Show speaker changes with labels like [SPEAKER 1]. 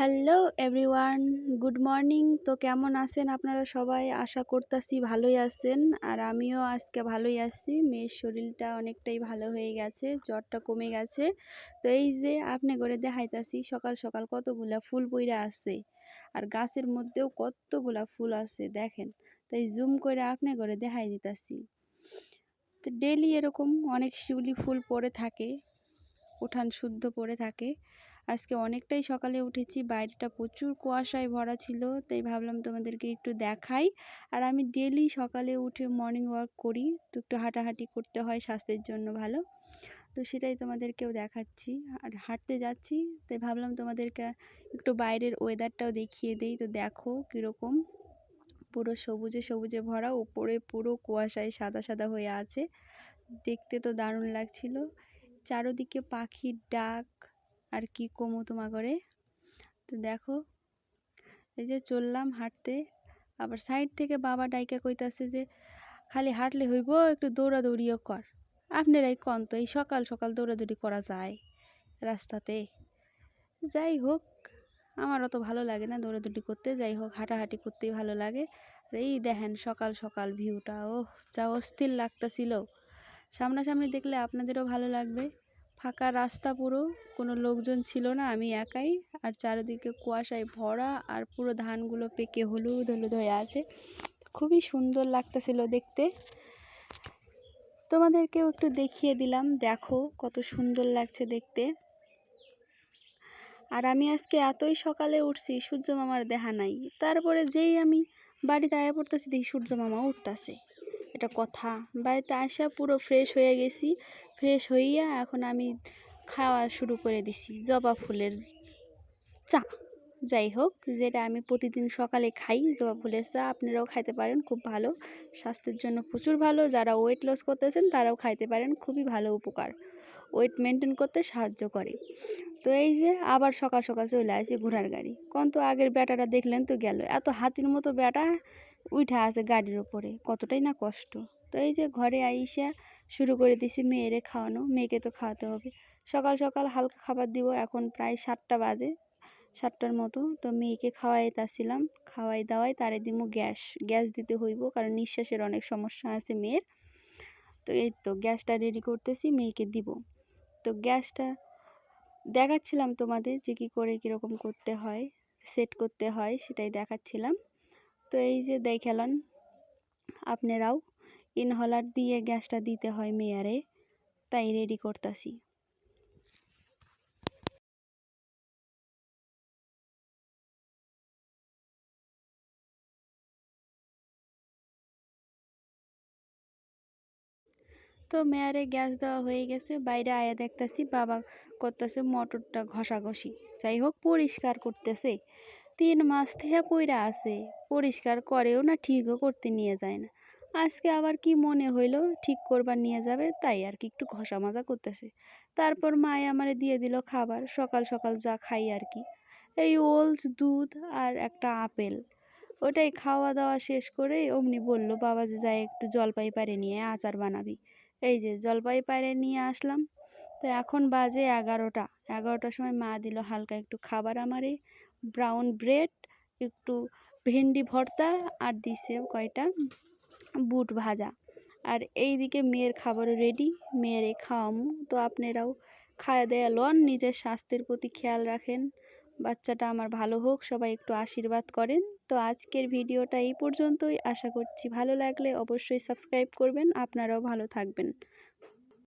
[SPEAKER 1] Hello everyone, good morning. তো কেমন আছেন আপনারা সবাই? আশা করতেছি ভালোই আছেন। আর আমিও আজকে ভালোই আছি। মেয়ের শরীরটা অনেকটাই ভালো হয়ে গেছে, জ্বরটা কমে গেছে। তো এই যে আপনি করে দেখাইতাছি, সকাল সকাল কতগুলা ফুল পইরা আছে। আর গাছের মধ্যেও কতগুলা ফুল আছে, দেখেন। তাই জুম করে আপনি করে দেখাই দিতাছি। তো ডেলি এরকম অনেক শিউলি ফুল পড়ে থাকে, উঠান শুদ্ধ পড়ে থাকে। আজকে অনেকটাই সকালে উঠেছি, বাইরেটা প্রচুর কুয়াশায় ভরা ছিল, তাই ভাবলাম তোমাদেরকে একটু দেখাই। আর আমি ডেলি সকালে উঠে মর্নিং ওয়াক করি, তো একটু হাঁটাহাঁটি করতে হয় স্বাস্থ্যের জন্য ভালো। তো সেটাই তোমাদেরকেও দেখাচ্ছি, আর হাঁটতে যাচ্ছি, তাই ভাবলাম তোমাদেরকে একটু বাইরের ওয়েদারটাও দেখিয়ে দেই, তো দেখো কীরকম। পুরো সবুজে সবুজে ভরা, উপরে পুরো কুয়াশায় সাদা সাদা হয়ে আছে। দেখতে তো দারুণ লাগছিল। চারোদিকে পাখির ডাক আর কি কমু তোমা করে তো দেখো, এই যে চললাম হাঁটতে, আবার সাইড থেকে বাবা ডাইকা কইতাছে যে, খালি হাঁটলে হইব, একটু দৌড়াদৌড়িও কর। আপনারাই কন তো, এই সকাল সকাল দৌড়াদৌড়ি করা যায় রাস্তাতে? যাই হোক, আমার অত ভালো লাগে না দৌড়াদৌড়ি করতে, যাই হোক, হাঁটাহাঁটি করতেই ভালো লাগে। আর এই দেখেন সকাল সকাল ভিউটা ও যা অস্থির লাগতাছিল। সামনাসামনি দেখলে আপনাদেরও ভালো লাগবে। ফাঁকা রাস্তা পুরো, কোনো লোকজন ছিল না, আমি একাই। আর চারিদিকে কুয়াশায় ভরা আর পুরো ধানগুলো পেকে হলুদ হলুদ হয়ে আছে। খুবই সুন্দর লাগতেছিল দেখতে। তোমাদেরকেও একটু দেখিয়ে দিলাম, দেখো কত সুন্দর লাগছে দেখতে। আর আমি আজকে এতই সকালে উঠছি সূর্য মামার দেখা নাই। তারপরে যেই আমি বাড়িতে আয়া পড়তেছি, দেখি সূর্য মামা উঠতেছে। এটা কথা। বাড়িতে আসা পুরো ফ্রেশ হয়ে গেছি। ফ্রেশ হইয়া এখন আমি খাওয়া শুরু করে দিছি, জবা ফুলের চা। যাই হোক, যেটা আমি প্রতিদিন সকালে খাই, জবা ফুলের চা, আপনারাও খাইতে পারেন, খুব ভালো। স্বাস্থ্যের জন্য প্রচুর ভালো, যারা ওয়েট লস করতেছেন, তারাও খাইতে পারেন, খুবই ভালো উপকার। ওয়েট মেনটেন করতে সাহায্য করে। তো এই যে, আবার সকাল সকাল চলে আসি ঘোড়ার গাড়ি। কোন তো আগের ব্যাটাটা দেখলেন তো গেল। এত হাতির মতো ব্যাটা উঠে আছে গাড়ির ওপরে। কতটাই না কষ্ট। তো এই যে ঘরে আইসা শুরু করে দিছি মেয়েরে খাওয়ানো। মেয়েকে তো খাওয়াতে হবে। সকাল সকাল হালকা খাবার দিব। এখন প্রায় সাতটা বাজে, সাতটার মতো। তো মেয়েকে খাওয়াই তাছিলাম খাওয়াই দাওয়াই তারে দিমু গ্যাস। গ্যাস দিতে হইব কারণ নিঃশ্বাসের অনেক সমস্যা আছে মেয়ের। তো এই তো গ্যাসটা রেডি করতেছি, মেয়েকে দিব। তো গ্যাসটা দেখাচ্ছিলাম তোমাদের যে কী করে, কীরকম করতে হয়, সেট করতে হয়, সেটাই দেখাচ্ছিলাম। তো এই যে দেখালাম আপনারাও, ইনহলার দিয়ে গ্যাসটা দিতে হয় মেয়ারে, তাই রেডি করতেছি। তো মেয়ারে গ্যাস দেওয়া হয়ে গেছে, বাইরে আয়া দেখতেছি বাবা করতেছে মটরটা ঘষাঘষি। যাই হোক, পরিষ্কার করতেছে। তিন মাস থেকে পইরা আছে, পরিষ্কার করেও না ঠিকও করতে নিয়ে যায় না। আজকে আবার কি মনে হইল, ঠিক করবার নিয়ে যাবে, তাই আর কি একটু ঘষা মাজা করতেছে। তারপর মায়ে আমারে দিয়ে দিল খাবার, সকাল সকাল যা খাই আর কি। এই ওলস, দুধ আর একটা আপেল। ওটাই খাওয়া দাওয়া শেষ করে অমনি বলল, বাবা যে যাই একটু জলপাই পারে নিয়ে আচার বানাবি। এই যে জলপাই পাড়ে নিয়ে আসলাম। তো এখন বাজে এগারোটা। এগারোটার সময় মা দিল হালকা একটু খাবার আমারে। ব্রাউন ব্রেড একটু ভেন্ডি ভর্তা আর দিছে কয়টা? বুট ভাজা। আর এই দিকে মেয়ের খাবারও রেডি মেয়েরে খাওয়ামু। তো আপনারাও খাওয়া দেয়া লন নিজের স্বাস্থ্যের প্রতি খেয়াল রাখেন। বাচ্চাটা আমার ভালো হোক সবাই একটু আশীর্বাদ করেন। তো আজকের ভিডিওটা এই পর্যন্তই। আশা করছি ভালো লাগলে অবশ্যই সাবস্ক্রাইব করবেন। আপনারাও ভালো থাকবেন।